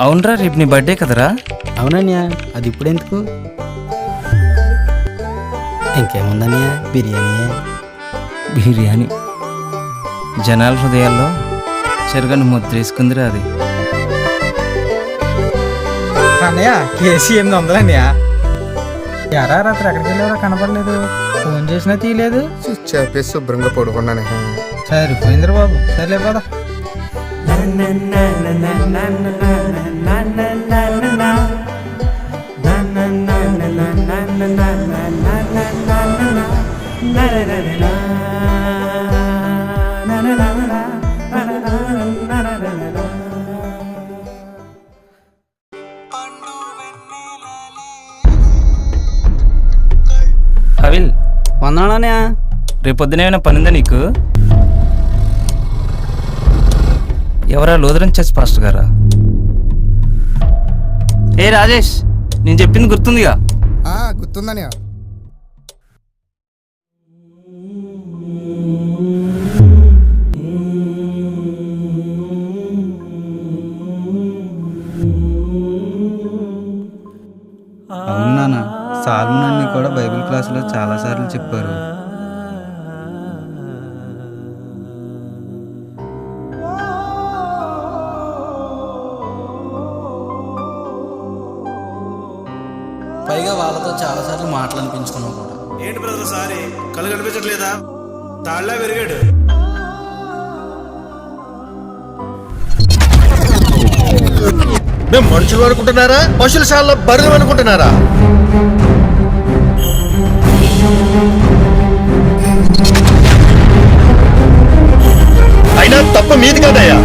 అవునరా రేపు నీ బర్త్డే కదరా? అవునన్యా అది ఇప్పుడు ఎందుకు ఇంకేముందన్యా బిర్యానీ? బిర్యానీ జనాల హృదయాల్లో చెరగని ముద్ర వేసుకుందిరా అది. అన్నయ్య కేసీ ఎనిమిది వందలు అన్నయ్య ఎరా రాత్రి ఎక్కడికి వెళ్ళారో కనపడలేదు. ఫోన్ చేసినా తీయలేదు. చెప్పేసి శుభ్రంగా పడుకున్నాను. సరిపోయిందిరా బాబు. సర్లే పద. అవిల్ వందనాలన్యా రేపు పొద్దున ఏమైనా పనిందా నీకు? ఎవరా లోదరం చర్చ్ పాస్టర్ గారా? ఏ రాజేష్ నేను చెప్పింది గుర్తుందిగా? గుర్తుందని అవును నాన్న సాల్మన్ అన్ని కూడా బైబిల్ క్లాసులో చాలాసార్లు చెప్పారు. పైగా వాళ్ళతో చాలాసార్లు మాటలు అనిపించుకున్నాం కూడా. ఏంటి బ్రదర్ సారీ కళ్ళు కనిపించట్లేదా? తాళ్ళ పెరిగాడు మేము మనుషులు అనుకుంటున్నారా? పశువుల శాలలో బరువు అనుకుంటున్నారా? అయినా తప్ప మీది కదయ్యా.